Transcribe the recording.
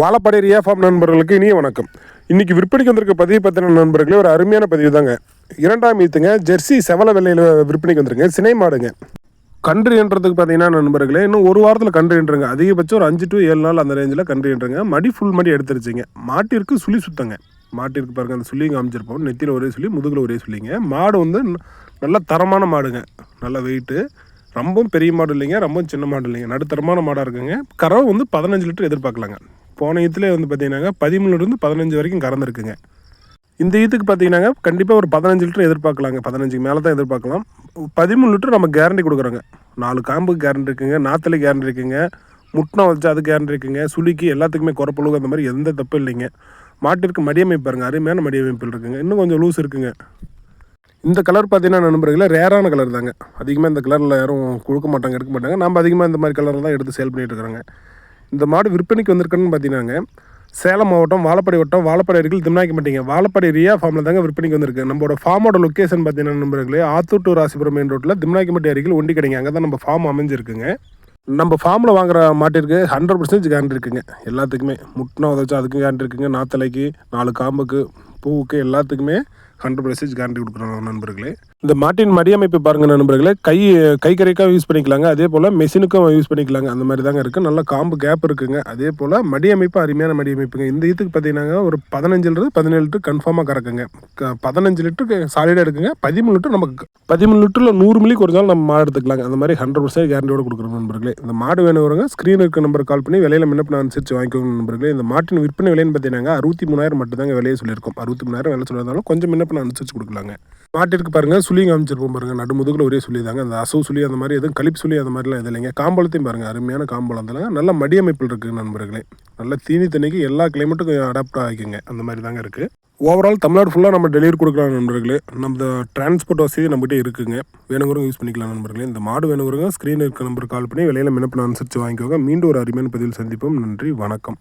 வாழப்பாடி ரியா நண்பர்களுக்கு இனிய வணக்கம். இன்னைக்கு விற்பனைக்கு வந்திருக்க பதிவு பற்றின நண்பர்களே ஒரு அருமையான பதிவு தாங்க இரண்டாம் ஈத்துங்க ஜெர்சி செவல வெள்ளையில் விற்பனைக்கு வந்திருங்க சினை மாடுங்க. கன்று என்றதுக்கு பார்த்தீங்கன்னா நண்பர்களே இன்னும் ஒரு வாரத்தில் கன்று என்றுங்க. அதிகபட்சம் ஒரு அஞ்சு டு ஏழு நாள் அந்த ரேஞ்சில் கன்று என்றுங்க. மடி ஃபுல் மடி எடுத்துருச்சிங்க. மாட்டிற்கு சுழி சுத்தங்க. மாட்டிற்கு பாருங்க அந்த சுள்ளிங்க காமிச்சிருப்போம். நெத்தியில் ஒரே சுழி முதுகில் ஒரே சுள்ளிங்க மாடு வந்து நல்ல தரமான மாடுங்க. நல்ல வெயிட்டு ரொம்பவும் பெரிய மாடு இல்லைங்க ரொம்பவும் சின்ன மாடு இல்லைங்க. நடுத்தரமான மாடாக இருக்குங்க. கறவை வந்து பதினஞ்சு லிட்டர் எதிர்பார்க்கலாங்க. போன ஈத்துல வந்து பார்த்தீங்கன்னாங்க பதிமூணுலேருந்து பதினஞ்சு வரைக்கும் கறந்துருக்குங்க இந்த ஈத்துக்கு பார்த்தீங்கன்னாங்க கண்டிப்பாக ஒரு பதினஞ்சு லிட்டர் எதிர்பார்க்கலாங்க. பதினஞ்சுக்கு மேலே தான் எதிர்பார்க்கலாம். பதிமூணு லிட்டர் நம்ம கேரண்டி கொடுக்குறோங்க. நாலு காம்புக்கு கேரண்டி இருக்குங்க நாத்தலை கேரண்டி இருக்குங்க முட்டினா வச்சு அது கேரண்டி இருக்குங்க சுளுக்கி எல்லாத்துக்குமே குறப்பழுகு அந்த மாதிரி எந்த தப்பும் இல்லைங்க. மாட்டிற்கு மடியமைப்பு பாருங்க அருமையான மடியமைப்பில் இருக்குங்க. இன்னும் கொஞ்சம் லூஸ் இருக்குங்க. இந்த கலர் பார்த்தீங்கன்னா நண்பர்களே ரேரான கலர் தாங்க. அதிகமாக இந்த கலரில் யாரும் கொடுக்க மாட்டாங்க எடுக்க மாட்டாங்க. நம்ம அதிகமாக இந்த மாதிரி கலரில் தான் எடுத்து சேல் பண்ணிகிட்டு இருக்கிறாங்க. இந்த மாடு விற்பனைக்கு வந்திருக்குன்னு பார்த்தீங்கன்னாங்க. சேலம் மாவட்டம் வாழப்படை வட்டம் வாழப்படை அருகில் திம்னாக்கி மாட்டீங்க. வாழப்பாடி ரியா ஃபார்மில் தாங்க விற்பனைக்கு வந்திருக்கு. நம்மளோட ஃபார்மோட லொக்கேஷன் பார்த்தீங்கன்னா நண்பர்களே ஆத்தூர் டு ராசிபுரம் மெயின் ரோட்டில் திம்னாக்கிமட்டி அருகில் ஒண்டி கிடைங்க. அங்கே தான் நம்ம ஃபார்ம் அமைஞ்சிருக்குங்க. நம்ம ஃபார்மில் வாங்குற மாட்டிற்கு ஹண்ட்ரட் பர்சன்டேஜ் கேரண்டி இருக்குங்க. எல்லாத்துக்குமே. முட்டினா உதச்சா அதுக்கும் கேரண்டி இருக்குங்க. நாத்தலைக்கு நாலு காம்புக்கு பூவுக்கு எல்லாத்துக்குமே ஹண்ட்ரட் பர்சன்டேஜ் கேரண்டி கொடுக்குறோம் நண்பர்களே. இந்த மாட்டின் மடியமைப்பு பாருங்க நண்பர்களே. கை கை கரைக்காக யூஸ் பண்ணிக்கலாங்க. அதே போல் மெஷினுக்கும் யூஸ் பண்ணிக்கலாங்க. அந்த மாதிரி தாங்க இருக்குது நல்ல காம்பு கேப் இருக்குங்க. அதே போல் மடியமைப்பு அருமையான மடியமைப்புங்க இந்த இதுக்கு பார்த்தீங்கன்னா ஒரு பதினஞ்சுலேருந்து பதினேழு லிட்டர் கன்ஃபார்மாக கறக்குங்க. பதினஞ்சு லிட்டருக்கு சாலிடாக இருக்குங்க பதிமூணு லிட்டர் நமக்கு பதிமூணு லிட்டரில் நூறு மில்லி குறைஞ்சாலும் நம்ம மாடு எடுத்துக்கலாங்க. அந்த மாதிரி ஹண்ட்ரட் பர்சன்ட் கேரண்டியோட கொடுக்குறோம் நண்பர்களே. இந்த மாடு வேணுங்கிறவங்க ஸ்க்ரீன் இருக்க நம்பர் கால் பண்ணி விலையில முன்னப்பின அனுசரித்து வாங்கிக்கோங்க நண்பர்களே. இந்த மாட்டின் விற்பனை விலைன்னு பார்த்தீங்கன்னா அறுபத்தி மூணாயிரம் மட்டும் தாங்க விலையை சொல்லியிருக்கோம். அறுபத்தி மூணாயிரம் விலை சொல்லியிருந்தாலும் கொஞ்சம் முன்னப்பின அனுசரித்து கொடுக்கலாங்க. மாட்டிற்கு பாருங்க சுழிங்க அமைச்சிருப்போம் பாருங்க. நடுமுதுகில் ஒரே சொல்லி தாங்க. அந்த அசவு சுழி அந்த மாதிரி எதுவும் கழிப்பு சுழி அந்த மாதிரிலாம் எது இல்லைங்க. காம்பளத்தையும் பாருங்க அருமையான காம்பளம் தாங்க. நல்ல மடியமைப்பில் இருக்குது நண்பர்களே. நல்ல தீனி தண்ணிக்கு எல்லா கிளைமேட்டுக்கும் அடாப்ட் ஆகிக்குங்க. அந்த மாதிரி தாங்க இருக்குது ஓவரால் தமிழ்நாடு ஃபுல்லாக நம்ம டெலிவரி கொடுக்கலாம் நண்பர்களே. நம்ம டிரான்ஸ்போர்ட் வசதி நம்மகிட்ட இருக்குங்க. வேணுங்கிறவங்க யூஸ் பண்ணிக்கலாம் நண்பர்களே. இந்த மாடு வேணுங்கிறவங்க ஸ்க்ரீன் இருக்க நம்பர் கால் பண்ணி விலையில மினப்பின அனுசரித்து வாங்கிக்கோங்க. மீண்டும் ஒரு அருமையான பதிவில் சந்திப்போம். நன்றி வணக்கம்.